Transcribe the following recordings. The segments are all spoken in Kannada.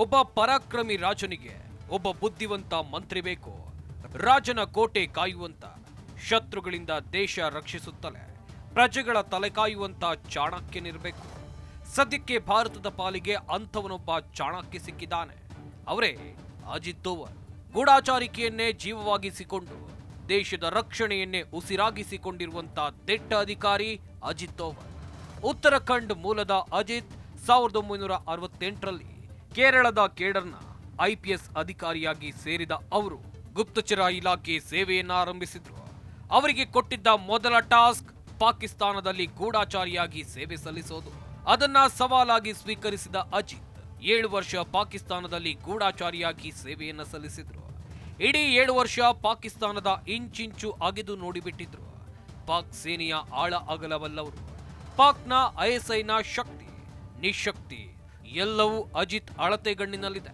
ಒಬ್ಬ ಪರಾಕ್ರಮಿ ರಾಜನಿಗೆ ಒಬ್ಬ ಬುದ್ಧಿವಂತ ಮಂತ್ರಿ ಬೇಕು. ರಾಜನ ಕೋಟೆ ಕಾಯುವಂತ, ಶತ್ರುಗಳಿಂದ ದೇಶ ರಕ್ಷಿಸುತ್ತಲೇ ಪ್ರಜೆಗಳ ತಲೆ ಕಾಯುವಂತ ಚಾಣಕ್ಯನಿರಬೇಕು ಸದ್ಯಕ್ಕೆ ಭಾರತದ ಪಾಲಿಗೆ ಅಂಥವನೊಬ್ಬ ಚಾಣಕ್ಯ ಸಿಕ್ಕಿದ್ದಾನೆ. ಅವರೇ ಅಜಿತ್ ದೋವಲ್. ಗೂಢಾಚಾರಿಕೆಯನ್ನೇ ಜೀವವಾಗಿಸಿಕೊಂಡು, ದೇಶದ ರಕ್ಷಣೆಯನ್ನೇ ಉಸಿರಾಗಿಸಿಕೊಂಡಿರುವಂತ ದಿಟ್ಟ ಅಧಿಕಾರಿ ಅಜಿತ್ ದೋವಲ್. ಉತ್ತರಾಖಂಡ್ ಮೂಲದ ಅಜಿತ್ ಸಾವಿರದ ಒಂಬೈನೂರ ಅರವತ್ತೆಂಟರಲ್ಲಿ ಕೇರಳದ ಕೇಡರ್ನ ಐಪಿಎಸ್ ಅಧಿಕಾರಿಯಾಗಿ ಸೇರಿದ ಅವರು ಗುಪ್ತಚರ ಇಲಾಖೆ ಸೇವೆಯನ್ನ ಆರಂಭಿಸಿದ್ರು. ಅವರಿಗೆ ಕೊಟ್ಟಿದ್ದ ಮೊದಲ ಟಾಸ್ಕ್ ಪಾಕಿಸ್ತಾನದಲ್ಲಿ ಗೂಢಾಚಾರಿಯಾಗಿ ಸೇವೆ ಸಲ್ಲಿಸೋದು. ಅದನ್ನ ಸವಾಲಾಗಿ ಸ್ವೀಕರಿಸಿದ ಅಜಿತ್ ಏಳು ವರ್ಷ ಪಾಕಿಸ್ತಾನದಲ್ಲಿ ಗೂಢಾಚಾರಿಯಾಗಿ ಸೇವೆಯನ್ನ ಸಲ್ಲಿಸಿದ್ರು. ಇಡೀ ಏಳು ವರ್ಷ ಪಾಕಿಸ್ತಾನದ ಇಂಚಿಂಚು ಅಗೆದು ನೋಡಿಬಿಟ್ಟಿದ್ರು. ಪಾಕ್ ಸೇನೆಯ ಆಳ ಅಗಲವಲ್ಲವರು. ಪಾಕ್ನ ಐಎಸ್ಐನ ಶಕ್ತಿ, ನಿಶಕ್ತಿ ಎಲ್ಲವೂ ಅಜಿತ್ ಅಳತೆಗಣ್ಣಿನಲ್ಲಿದೆ.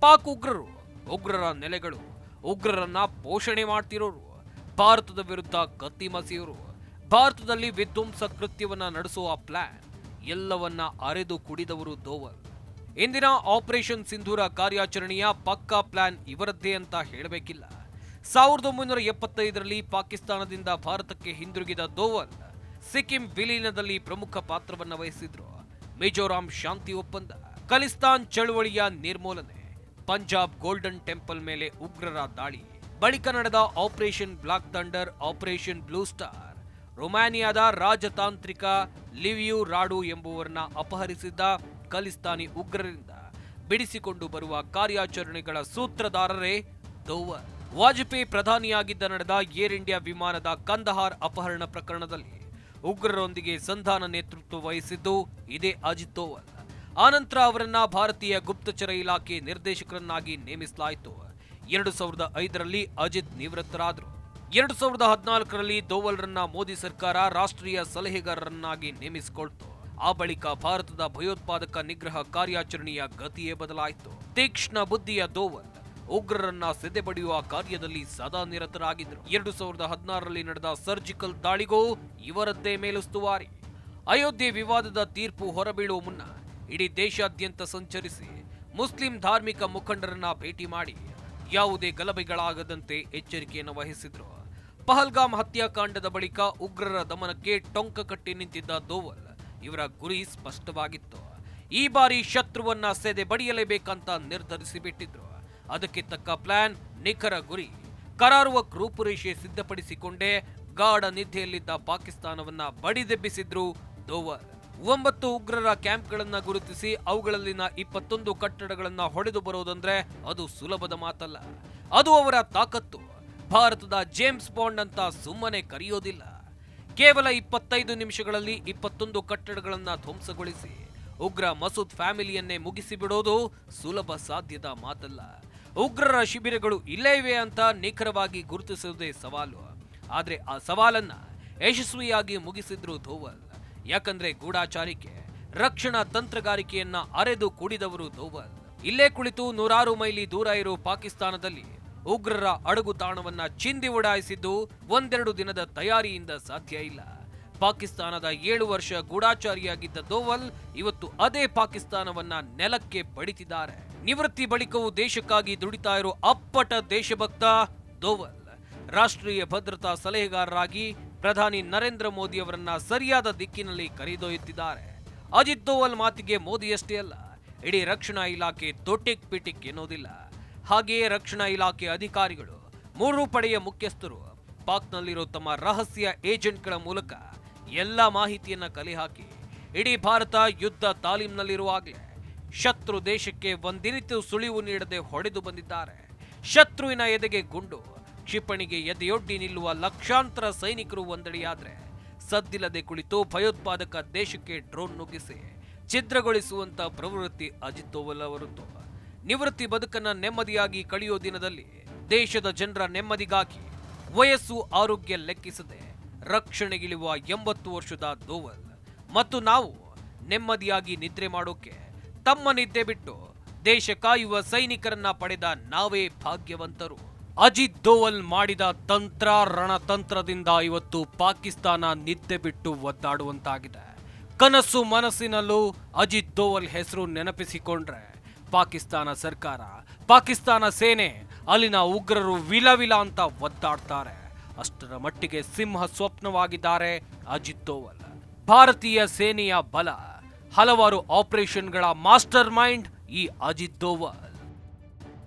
ಪಾಕ್ ಉಗ್ರರು, ಉಗ್ರರ ನೆಲೆಗಳು, ಉಗ್ರರನ್ನ ಪೋಷಣೆ ಮಾಡ್ತಿರೋರು, ಭಾರತದ ವಿರುದ್ಧ ಕತ್ತಿ ಮಸಿಯೋರು, ಭಾರತದಲ್ಲಿ ವಿಧ್ವಂಸ ಕೃತ್ಯವನ್ನ ನಡೆಸುವ ಪ್ಲಾನ್ ಎಲ್ಲವನ್ನ ಅರೆದು ಕುಡಿದವರು ದೋವರ್. ಇಂದಿನ ಆಪರೇಷನ್ ಸಿಂಧೂರ ಕಾರ್ಯಾಚರಣೆಯ ಪಕ್ಕಾ ಪ್ಲಾನ್ ಇವರದ್ದೇ ಅಂತ ಹೇಳಬೇಕಿಲ್ಲ. ಸಾವಿರದ ಒಂಬೈನೂರ ಎಪ್ಪತ್ತೈದರಲ್ಲಿ ಪಾಕಿಸ್ತಾನದಿಂದ ಭಾರತಕ್ಕೆ ಹಿಂದಿರುಗಿದ ದೋವಲ್ ಸಿಕ್ಕಿಂ ವಿಲೀನದಲ್ಲಿ ಪ್ರಮುಖ ಪಾತ್ರವನ್ನು ವಹಿಸಿದ್ರು. ಮಿಜೋರಾಂ ಶಾಂತಿ ಒಪ್ಪಂದ. ಖಲಿಸ್ತಾನ್ ಚಳುವಳಿಯ ನಿರ್ಮೂಲನೆ. ಪಂಜಾಬ್ ಗೋಲ್ಡನ್ ಟೆಂಪಲ್ ಮೇಲೆ ಉಗ್ರರ ದಾಳಿ. ಬಳಿಕ ನಡೆದ operation black thunder, operation blue star. ರೊಮಾನಿಯಾದ ರಾಜತಾಂತ್ರಿಕ ಲಿವಿಯು ರಾಡು ಎಂಬುವರನ್ನ ಅಪಹರಿಸಿದ್ದ ಖಲಿಸ್ತಾನಿ ಉಗ್ರರಿಂದ ಬಿಡಿಸಿಕೊಂಡು ಬರುವ ಕಾರ್ಯಾಚರಣೆಗಳ ಸೂತ್ರಧಾರರೇ ದೋವರ್. ವಾಜಪೇಯಿ ಪ್ರಧಾನಿಯಾಗಿದ್ದ ನಡೆದ ಏರ್ ಇಂಡಿಯಾ ವಿಮಾನದ ಕಂದಹಾರ್ ಅಪಹರಣ ಪ್ರಕರಣದಲ್ಲಿ ಉಗ್ರರೊಂದಿಗೆ ಸಂಧಾನ ನೇತೃತ್ವ ವಹಿಸಿದ್ದು ಇದೇ ಅಜಿತ್ ದೋವಲ್. ಆನಂತರ ಅವರನ್ನ ಭಾರತೀಯ ಗುಪ್ತಚರ ಇಲಾಖೆ ನಿರ್ದೇಶಕರನ್ನಾಗಿ ನೇಮಿಸಲಾಯಿತು. ಎರಡು ಸಾವಿರದ ಐದರಲ್ಲಿ ಅಜಿತ್ ನಿವೃತ್ತರಾದರು. ಎರಡು ಸಾವಿರದ ಹದಿನಾಲ್ಕರಲ್ಲಿ ದೋವಲ್ರನ್ನ ಮೋದಿ ಸರ್ಕಾರ ರಾಷ್ಟ್ರೀಯ ಸಲಹೆಗಾರರನ್ನಾಗಿ ನೇಮಿಸಿಕೊಳ್ತು. ಆ ಬಳಿಕ ಭಾರತದ ಭಯೋತ್ಪಾದಕ ನಿಗ್ರಹ ಕಾರ್ಯಾಚರಣೆಯ ಗತಿಯೇ ಬದಲಾಯಿತು. ತೀಕ್ಷ್ಣ ಬುದ್ಧಿಯ ದೋವಲ್ ಉಗ್ರರನ್ನ ಸೆದೆಬಡಿಯುವ ಕಾರ್ಯದಲ್ಲಿ ಸದಾ ನಿರತರಾಗಿದ್ದರು. ಎರಡು ಸಾವಿರದ ಹದಿನಾರರಲ್ಲಿ ನಡೆದ ಸರ್ಜಿಕಲ್ ದಾಳಿಗೂ ಇವರದ್ದೇ ಮೇಲುಸ್ತುವಾರಿ ಅಯೋಧ್ಯೆ ವಿವಾದದ ತೀರ್ಪು ಹೊರಬೀಳುವ ಮುನ್ನ ಇಡೀ ದೇಶಾದ್ಯಂತ ಸಂಚರಿಸಿ ಮುಸ್ಲಿಂ ಧಾರ್ಮಿಕ ಮುಖಂಡರನ್ನ ಭೇಟಿ ಮಾಡಿ ಯಾವುದೇ ಗಲಭೆಗಳಾಗದಂತೆ ಎಚ್ಚರಿಕೆಯನ್ನು ವಹಿಸಿದ್ರು. ಪಹಲ್ಗಾಮ್ ಹತ್ಯಾಕಾಂಡದ ಬಳಿಕ ಉಗ್ರರ ದಮನಕ್ಕೆ ಟೊಂಕ ಕಟ್ಟಿ ನಿಂತಿದ್ದ ದೋವಲ್ ಇವರ ಗುರಿ ಸ್ಪಷ್ಟವಾಗಿತ್ತು. ಈ ಬಾರಿ ಶತ್ರುವನ್ನ ಸೆದೆ ಬಡಿಯಲೇಬೇಕಂತ ನಿರ್ಧರಿಸಿ ಬಿಟ್ಟಿದ್ರು ಅದಕ್ಕೆ ತಕ್ಕ ಪ್ಲಾನ್ ನಿಖರ ಗುರಿ. ಕರಾರುವ ರೂಪುರೇಷೆ ಸಿದ್ಧಪಡಿಸಿಕೊಂಡೇ ಗಾಢ ನಿದ್ದೆಯಲ್ಲಿದ್ದ ಪಾಕಿಸ್ತಾನವನ್ನ ಬಡಿದೆಬ್ಬಿಸಿದ್ರು ದೋವರ್. ಒಂಬತ್ತು ಉಗ್ರರ ಕ್ಯಾಂಪ್ಗಳನ್ನು ಗುರುತಿಸಿ ಅವುಗಳಲ್ಲಿನ ಇಪ್ಪತ್ತೊಂದು ಕಟ್ಟಡಗಳನ್ನು ಹೊಡೆದು ಬರೋದಂದ್ರೆ ಅದು ಸುಲಭದ ಮಾತಲ್ಲ. ಅದು ಅವರ ತಾಕತ್ತು. ಭಾರತದ ಜೇಮ್ಸ್ ಬಾಂಡ್ ಅಂತ ಸುಮ್ಮನೆ ಕರೆಯೋದಿಲ್ಲ. ಕೇವಲ ಇಪ್ಪತ್ತೈದು ನಿಮಿಷಗಳಲ್ಲಿ ಇಪ್ಪತ್ತೊಂದು ಕಟ್ಟಡಗಳನ್ನು ಧ್ವಂಸಗೊಳಿಸಿ ಉಗ್ರ ಮಸೂದ್ ಫ್ಯಾಮಿಲಿಯನ್ನೇ ಮುಗಿಸಿಬಿಡೋದು ಸುಲಭ ಸಾಧ್ಯದ ಮಾತಲ್ಲ. ಉಗ್ರರ ಶಿಬಿರಗಳು ಇಲ್ಲೇ ಇವೆ ಅಂತ ನಿಖರವಾಗಿ ಗುರುತಿಸುವುದೇ ಸವಾಲು. ಆದರೆ ಆ ಸವಾಲನ್ನ ಯಶಸ್ವಿಯಾಗಿ ಮುಗಿಸಿದ್ರು ಧೋವಲ್. ಯಾಕಂದ್ರೆ ಗೂಢಾಚಾರಿಕೆ, ರಕ್ಷಣಾ ತಂತ್ರಗಾರಿಕೆಯನ್ನ ಅರೆದು ಕೂಡಿದವರು ಧೋವಲ್. ಇಲ್ಲೇ ಕುಳಿತು ನೂರಾರು ಮೈಲಿ ದೂರ ಇರೋ ಪಾಕಿಸ್ತಾನದಲ್ಲಿ ಉಗ್ರರ ಅಡಗು ತಾಣವನ್ನ ಚಿಂದಿ ಉಡಾಯಿಸಿದ್ದು ಒಂದೆರಡು ದಿನದ ತಯಾರಿಯಿಂದ ಸಾಧ್ಯ ಇಲ್ಲ. ಪಾಕಿಸ್ತಾನದ ಏಳು ವರ್ಷ ಗೂಢಾಚಾರಿಯಾಗಿದ್ದ ದೋವಲ್ ಇವತ್ತು ಅದೇ ಪಾಕಿಸ್ತಾನವನ್ನ ನೆಲಕ್ಕೆ ಬಡಿತಿದ್ದಾರೆ. ನಿವೃತ್ತಿ ಬಳಿಕವೂ ದೇಶಕ್ಕಾಗಿ ದುಡಿತಾ ಇರೋ ಅಪ್ಪಟ ದೇಶಭಕ್ತ ದೋವಲ್. ರಾಷ್ಟ್ರೀಯ ಭದ್ರತಾ ಸಲಹೆಗಾರರಾಗಿ ಪ್ರಧಾನಿ ನರೇಂದ್ರ ಮೋದಿ ಅವರನ್ನ ಸರಿಯಾದ ದಿಕ್ಕಿನಲ್ಲಿ ಕರೆದೊಯ್ಯುತ್ತಿದ್ದಾರೆ. ಅಜಿತ್ ದೋವಲ್ ಮಾತಿಗೆ ಮೋದಿಯಷ್ಟೇ ಅಲ್ಲ, ಇಡೀ ರಕ್ಷಣಾ ಇಲಾಖೆ ತೊಟ್ಟಿಕ್ ಪಿಟಿಕ್ ಎನ್ನುವುದಿಲ್ಲ. ಹಾಗೆಯೇ ರಕ್ಷಣಾ ಇಲಾಖೆ ಅಧಿಕಾರಿಗಳು, ಮೂರು ಪಡೆಯ ಮುಖ್ಯಸ್ಥರು, ಪಾಕ್ನಲ್ಲಿರೋ ತಮ್ಮ ರಹಸ್ಯ ಏಜೆಂಟ್ಗಳ ಮೂಲಕ ಎಲ್ಲ ಮಾಹಿತಿಯನ್ನ ಕಲೆ ಹಾಕಿ ಇಡೀ ಭಾರತ ಯುದ್ಧ ತಾಲೀಮ್ನಲ್ಲಿರುವಾಗಲೇ ಶತ್ರು ದೇಶಕ್ಕೆ ಒಂದಿನಿತು ಸುಳಿವು ನೀಡದೆ ಹೊಡೆದು ಬಂದಿದ್ದಾರೆ. ಶತ್ರುವಿನ ಎದೆಗೆ ಗುಂಡು, ಕ್ಷಿಪಣಿಗೆ ಎದೆಯೊಡ್ಡಿ ನಿಲ್ಲುವ ಲಕ್ಷಾಂತರ ಸೈನಿಕರು ಒಂದಡಿಯಾದರೆ, ಸದ್ದಿಲ್ಲದೆ ಕುಳಿತು ಭಯೋತ್ಪಾದಕ ದೇಶಕ್ಕೆ ಡ್ರೋನ್ ನುಗ್ಗಿಸಿ ಛಿದ್ರಗೊಳಿಸುವಂತ ಪ್ರವೃತ್ತಿ ಅಜಿತ್ ದೋವಲ್ ಅವರದ್ದು. ನಿವೃತ್ತಿ ಬದುಕನ್ನ ನೆಮ್ಮದಿಯಾಗಿ ಕಳೆಯೋ ದಿನದಲ್ಲಿ ದೇಶದ ಜನರ ನೆಮ್ಮದಿಗಾಗಿ ವಯಸ್ಸು ಆರೋಗ್ಯ ಲೆಕ್ಕಿಸದೆ ರಕ್ಷಣೆಗಿಳಿಯುವ ಎಂಬತ್ತು ವರ್ಷದ ದೋವಲ್. ಮತ್ತು ನಾವು ನೆಮ್ಮದಿಯಾಗಿ ನಿದ್ರೆ ಮಾಡೋಕೆ ತಮ್ಮ ನಿದ್ದೆ ಬಿಟ್ಟು ದೇಶ ಕಾಯುವ ಸೈನಿಕರನ್ನ ಪಡೆದ ನಾವೇ ಭಾಗ್ಯವಂತರು. ಅಜಿತ್ ದೋವಲ್ ಮಾಡಿದ ತಂತ್ರ ರಣತಂತ್ರದಿಂದ ಇವತ್ತು ಪಾಕಿಸ್ತಾನ ನಿದ್ದೆ ಬಿಟ್ಟು ಒದ್ದಾಡುವಂತಾಗಿದೆ. ಕನಸು ಮನಸ್ಸಿನಲ್ಲೂ ಅಜಿತ್ ದೋವಲ್ ಹೆಸರು ನೆನಪಿಸಿಕೊಂಡ್ರೆ, ಪಾಕಿಸ್ತಾನ ಸರ್ಕಾರ, ಪಾಕಿಸ್ತಾನ ಸೇನೆ ಅಲ್ಲಿನ ಉಗ್ರರು ವಿಲವಿಲ ಅಂತ ಒದ್ದಾಡ್ತಾರೆ. ಅಷ್ಟರ ಮಟ್ಟಿಗೆ ಸಿಂಹ ಸ್ವಪ್ನವಾಗಿದ್ದಾರೆ ಅಜಿತ್ ದೋವಲ್. ಭಾರತೀಯ ಸೇನೆಯ ಬಲ. ಹಲವಾರು ಆಪರೇಷನ್ಗಳ ಮಾಸ್ಟರ್ ಮೈಂಡ್ ಈ ಅಜಿತ್ ದೋವಲ್.